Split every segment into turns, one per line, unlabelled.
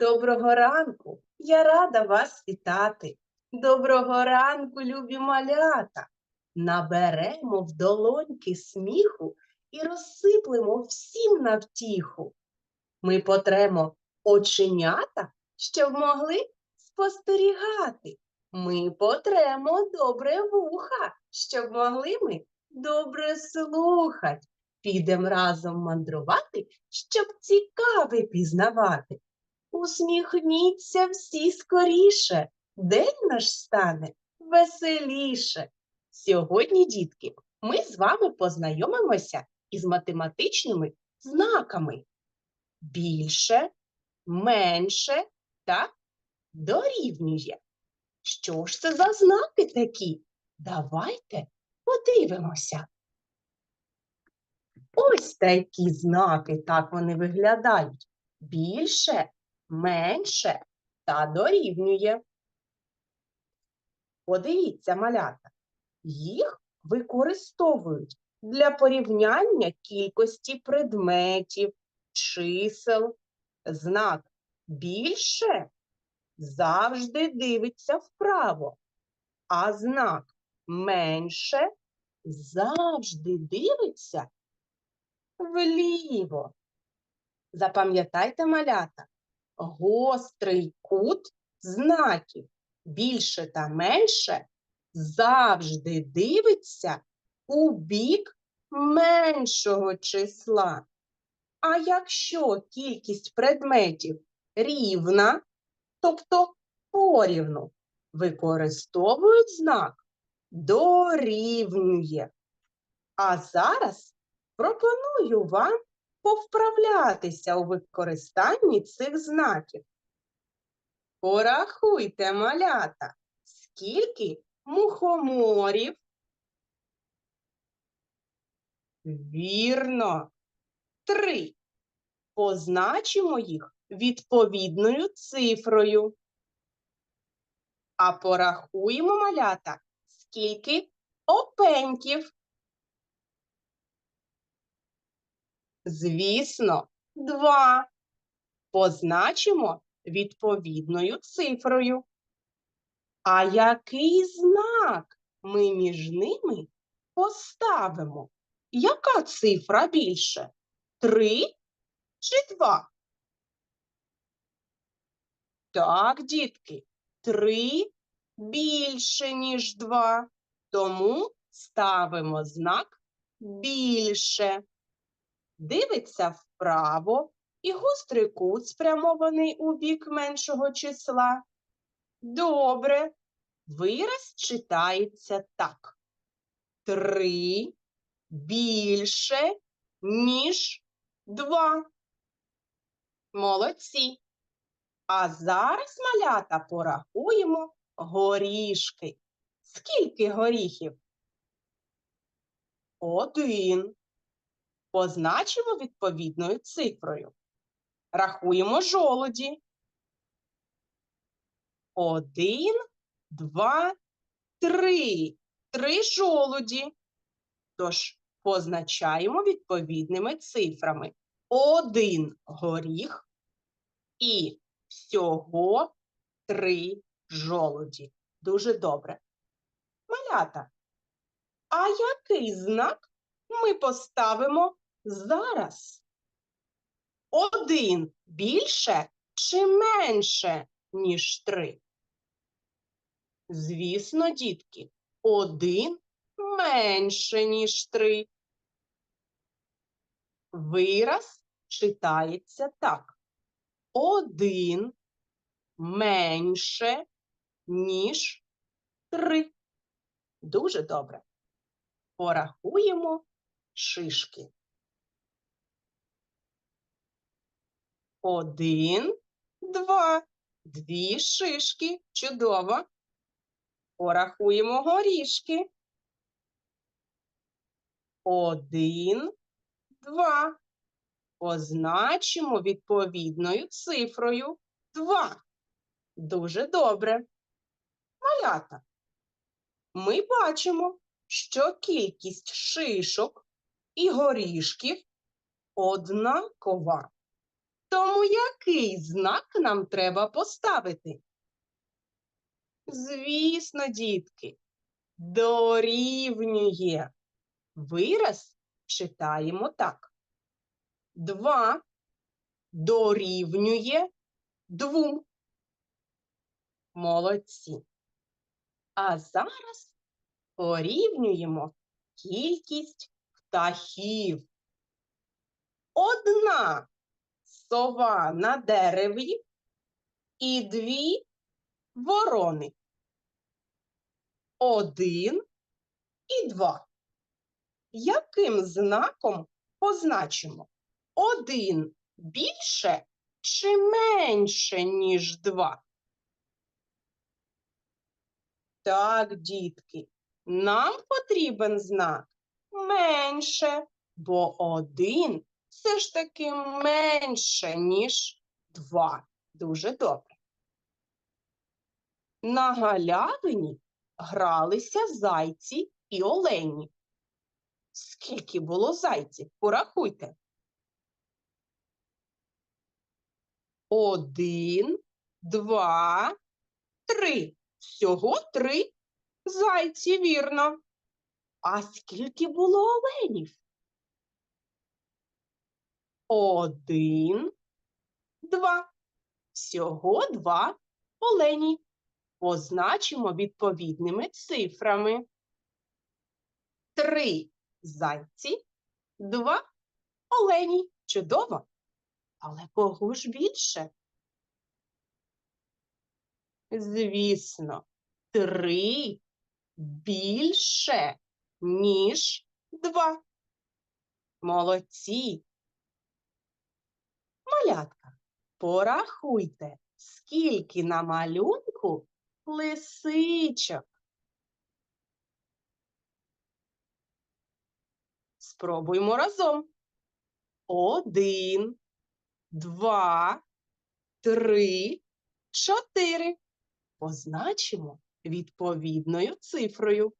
Доброго ранку! Я рада вас вітати. Доброго ранку, любі малята. Наберемо в долоньки сміху і розсиплемо всім на втіху. Ми потремо оченята, щоб могли спостерігати. Ми потремо добре вуха, щоб могли ми добре слухати. Підем разом мандрувати, щоб цікаве пізнавати. Усміхніться всі скоріше, день наш стане веселіше. Сьогодні, дітки, ми з вами познайомимося із математичними знаками. Більше, менше та дорівнює. Що ж це за знаки такі? Давайте подивимося. Ось такі знаки, так вони виглядають. Більше, менше та дорівнює. Подивіться, малята, їх використовують для порівняння кількості предметів, чисел. Знак більше завжди дивиться вправо, а знак менше завжди дивиться вліво. Запам'ятайте, малята, гострий кут знаків більше та менше завжди дивиться у бік меншого числа. А якщо кількість предметів рівна, тобто порівну, використовують знак дорівнює. А зараз пропоную вам повправлятися у використанні цих знаків. Порахуйте, малята, скільки мухоморів. Вірно, три. Позначимо їх відповідною цифрою. А порахуємо, малята, скільки опеньків. Звісно, два. Позначимо відповідною цифрою. А який знак ми між ними поставимо? Яка цифра більше? Три чи два? Так, дітки, три більше, ніж два. Тому ставимо знак більше. Дивиться вправо і гострий кут спрямований у бік меншого числа. Добре. Вираз читається так. Три більше, ніж два. Молодці. А зараз, малята, порахуємо горішки. Скільки горіхів? Один. Позначимо відповідною цифрою. Рахуємо жолуді. Один, два, три. Три жолуді. Тож позначаємо відповідними цифрами. Один горіх і всього три жолуді. Дуже добре. Малята, а який знак ми поставимо зараз? Один більше чи менше, ніж три? Звісно, дітки, один менше, ніж три. Вираз читається так. Один менше, ніж три. Дуже добре. Порахуємо шишки. Один, два, дві шишки. Чудово. Порахуємо горішки. Один, два. Позначимо відповідною цифрою два. Дуже добре. Малята. Ми бачимо, що кількість шишок і горішків однакова. Тому який знак нам треба поставити? Звісно, дітки, дорівнює. Вираз читаємо так. Два дорівнює двом. Молодці. А зараз порівнюємо кількість птахів. Одна сова на дереві і дві ворони. Один і два. Яким знаком позначимо? Один більше чи менше, ніж два? Так, дітки, нам потрібен знак менше, бо один все ж таки менше, ніж два. Дуже добре. На галявині гралися зайці і олені. Скільки було зайців? Порахуйте. Один, два, три. Всього три зайці, вірно. А скільки було оленів? Один, два. Всього два олені. Позначимо відповідними цифрами. Три зайці, два олені. Чудово. Але кого ж більше? Звісно, три більше, ніж два. Молодці. Малятка, порахуйте, скільки на малюнку лисичок. Спробуймо разом. Один, два, три, чотири. Позначимо відповідною цифрою.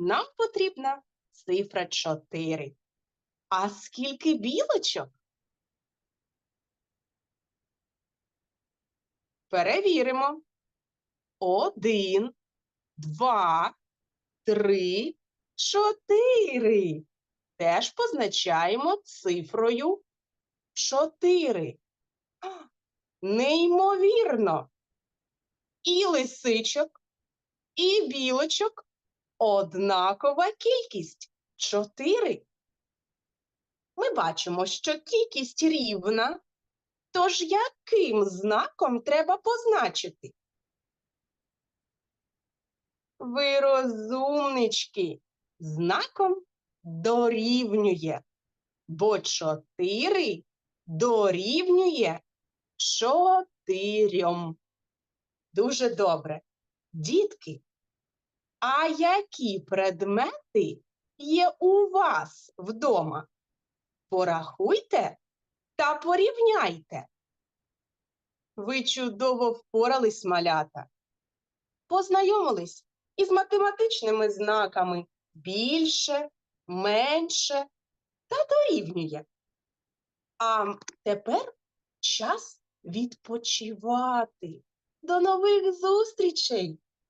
Нам потрібна цифра 4. А скільки білочок? Перевіримо. Один, два, три, чотири. Теж позначаємо цифрою 4. Неймовірно. І лисичок, і білочок однакова кількість 4. Ми бачимо, що кількість рівна, тож яким знаком треба позначити? Ви розумнички, знаком дорівнює, бо 4 дорівнює чотирьом. Дуже добре. Дітки, а які предмети є у вас вдома? Порахуйте та порівняйте. Ви чудово впорались, малята. Познайомились із математичними знаками більше, менше та дорівнює. А тепер час відпочивати. До нових зустрічей.